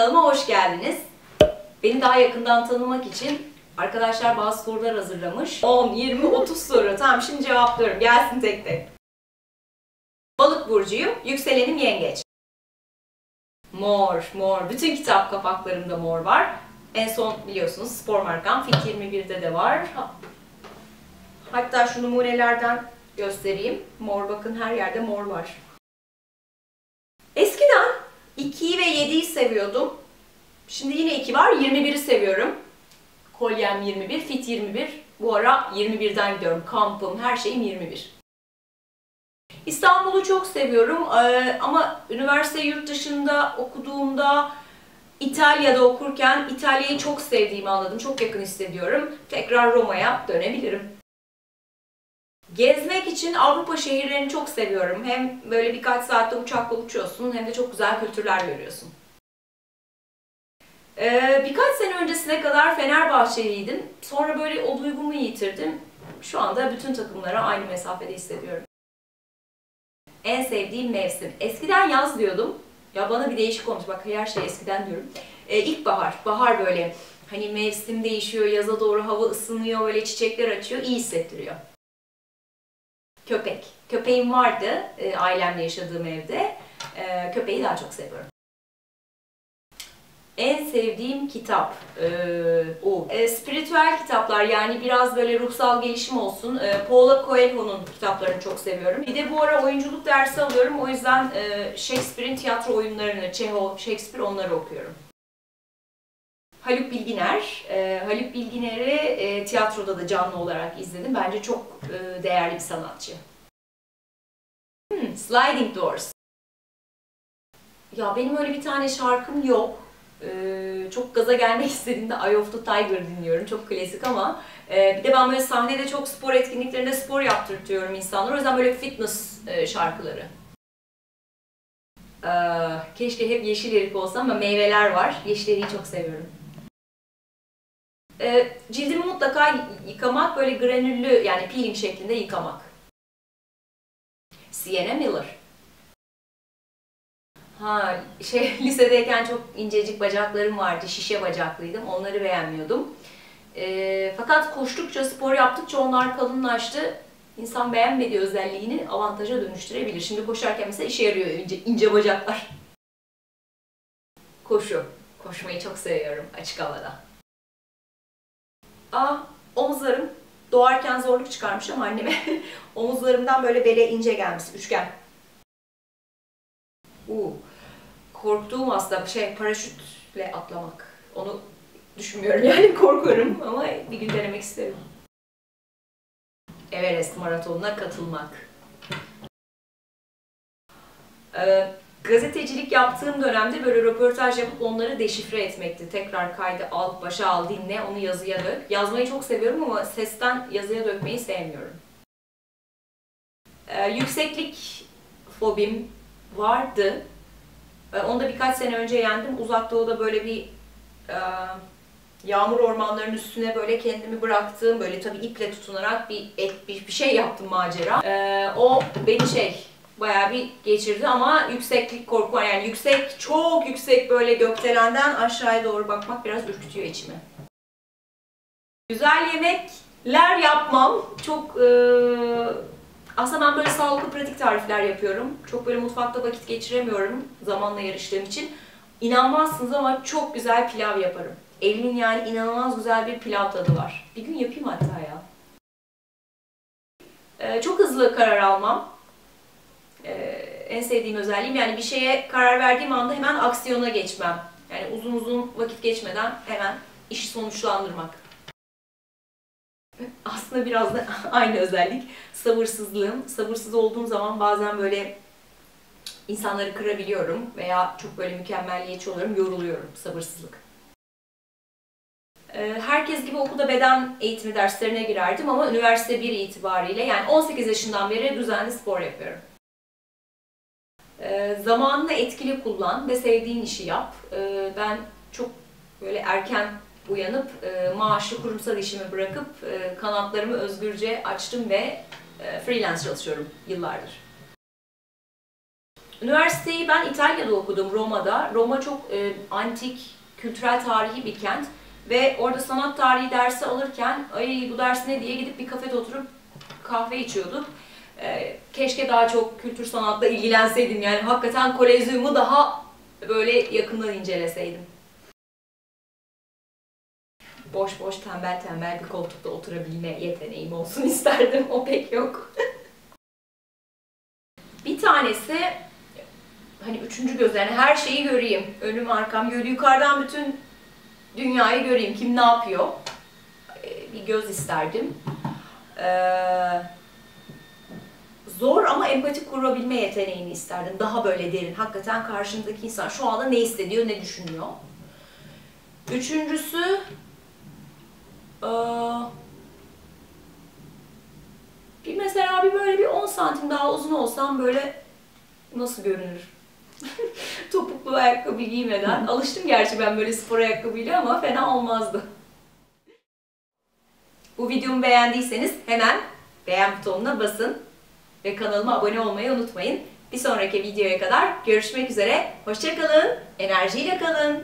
kanalıma hoş geldiniz. Beni daha yakından tanımak için arkadaşlar bazı sorular hazırlamış. 10, 20, 30 soru. Tamam şimdi cevaplıyorum. Gelsin tek tek. Balık burcuyum. Yükselenim yengeç. Mor, mor. Bütün kitap kapaklarımda mor var. En son biliyorsunuz spor markam Fit 21'de de var. Hatta şu numunelerden göstereyim. Mor bakın her yerde mor var. Eskiden 2'yi ve 7'yi seviyordum. Şimdi yine 2 var. 21'i seviyorum. Kolyem 21, fit 21. Bu ara 21'den gidiyorum. Kampım, her şeyim 21. İstanbul'u çok seviyorum ee, ama üniversite yurt dışında okuduğumda İtalya'da okurken İtalya'yı çok sevdiğimi anladım. Çok yakın hissediyorum. Tekrar Roma'ya dönebilirim. Gezmek için Avrupa şehirlerini çok seviyorum. Hem böyle birkaç saatte uçakla uçuyorsun hem de çok güzel kültürler görüyorsun. Ee, birkaç sene öncesine kadar Fenerbahçeliydim. Sonra böyle o duygumu yitirdim. Şu anda bütün takımlara aynı mesafede hissediyorum. En sevdiğim mevsim. Eskiden yaz diyordum. Ya bana bir değişik olmuş. Bak her şey eskiden diyorum. Ee, ilkbahar. Bahar böyle hani mevsim değişiyor, yaza doğru hava ısınıyor, böyle çiçekler açıyor. iyi hissettiriyor. Köpek. Köpeğim vardı e, ailemle yaşadığım evde. E, köpeği daha çok seviyorum. En sevdiğim kitap e, o. E, spiritüel kitaplar yani biraz böyle ruhsal gelişim olsun. E, Paulo Coelho'nun kitaplarını çok seviyorum. Bir de bu ara oyunculuk dersi alıyorum. O yüzden e, Shakespeare'in tiyatro oyunlarını, Chekhov, Shakespeare onları okuyorum. Haluk Bilginer. E, Haluk Bilginer'i e, tiyatroda da canlı olarak izledim. Bence çok e, değerli bir sanatçı. Hmm, Sliding Doors. Ya benim öyle bir tane şarkım yok. Ee, çok gaza gelmek istediğimde Eye of the Tiger dinliyorum. Çok klasik ama e, bir de ben böyle sahnede çok spor etkinliklerinde spor yaptırtıyorum insanlara. O yüzden böyle fitness e, şarkıları. Ee, keşke hep yeşil erik olsa ama meyveler var. Yeşil çok seviyorum. Ee, cildimi mutlaka yıkamak, böyle granüllü yani peeling şeklinde yıkamak. Sienna Miller. Ha, şey lisedeyken çok incecik bacaklarım vardı, şişe bacaklıydım. Onları beğenmiyordum. E, fakat koştukça, spor yaptıkça onlar kalınlaştı. İnsan beğenmediği özelliğini avantaja dönüştürebilir. Şimdi koşarken mesela işe yarıyor ince, ince bacaklar. Koşu. Koşmayı çok seviyorum açık havada. Aa, omuzlarım doğarken zorluk çıkarmışım anneme. Omuzlarımdan böyle bele ince gelmiş, üçgen. Uu, korktuğum aslında şey paraşütle atlamak. Onu düşünmüyorum yani korkuyorum ama bir gün denemek isterim. Everest maratonuna katılmak. Ee, gazetecilik yaptığım dönemde böyle röportaj yapıp onları deşifre etmekti. Tekrar kaydı al, başa al, dinle, onu yazıya dök. Yazmayı çok seviyorum ama sesten yazıya dökmeyi sevmiyorum. Ee, yükseklik fobim vardı. Onu da birkaç sene önce yendim. Uzak Doğu'da böyle bir e, yağmur ormanlarının üstüne böyle kendimi bıraktığım, böyle tabii iple tutunarak bir et, bir, bir şey yaptım macera. E, o beni şey bayağı bir geçirdi ama yükseklik korku var. Yani yüksek, çok yüksek böyle gökdelenden aşağıya doğru bakmak biraz ürkütüyor içimi. Güzel yemekler yapmam. Çok e, aslında ben böyle sağlıklı pratik tarifler yapıyorum. Çok böyle mutfakta vakit geçiremiyorum zamanla yarıştığım için. İnanmazsınız ama çok güzel pilav yaparım. Elimin yani inanılmaz güzel bir pilav tadı var. Bir gün yapayım hatta ya. Ee, çok hızlı karar almam. En sevdiğim özelliğim yani bir şeye karar verdiğim anda hemen aksiyona geçmem. Yani uzun uzun vakit geçmeden hemen işi sonuçlandırmak aslında biraz da aynı özellik. Sabırsızlığım. Sabırsız olduğum zaman bazen böyle insanları kırabiliyorum veya çok böyle mükemmelliyetçi oluyorum, yoruluyorum. Sabırsızlık. Ee, herkes gibi okulda beden eğitimi derslerine girerdim ama üniversite 1 itibariyle yani 18 yaşından beri düzenli spor yapıyorum. Ee, zamanını etkili kullan ve sevdiğin işi yap. Ee, ben çok böyle erken uyanıp e, maaşlı kurumsal işimi bırakıp e, kanatlarımı özgürce açtım ve e, freelance çalışıyorum yıllardır. Üniversiteyi ben İtalya'da okudum, Roma'da. Roma çok e, antik, kültürel tarihi bir kent. Ve orada sanat tarihi dersi alırken, ay bu ders ne diye gidip bir kafede oturup kahve içiyorduk. E, keşke daha çok kültür sanatla ilgilenseydim. Yani hakikaten kolezyumu daha böyle yakından inceleseydim. Boş boş tembel tembel bir koltukta oturabilme yeteneğim olsun isterdim. O pek yok. bir tanesi hani üçüncü göz yani her şeyi göreyim. Önüm arkam böyle yukarıdan bütün dünyayı göreyim. Kim ne yapıyor? Ee, Bir göz isterdim. Ee, zor ama empati kurabilme yeteneğini isterdim. Daha böyle derin. Hakikaten karşımdaki insan şu anda ne hissediyor, ne düşünüyor. Üçüncüsü ee, bir mesela bir böyle bir 10 santim daha uzun olsam böyle nasıl görünür? Topuklu ayakkabı giymeden. Alıştım gerçi ben böyle spor ayakkabıyla ama fena olmazdı. Bu videomu beğendiyseniz hemen beğen butonuna basın ve kanalıma abone olmayı unutmayın. Bir sonraki videoya kadar görüşmek üzere. Hoşçakalın, enerjiyle kalın.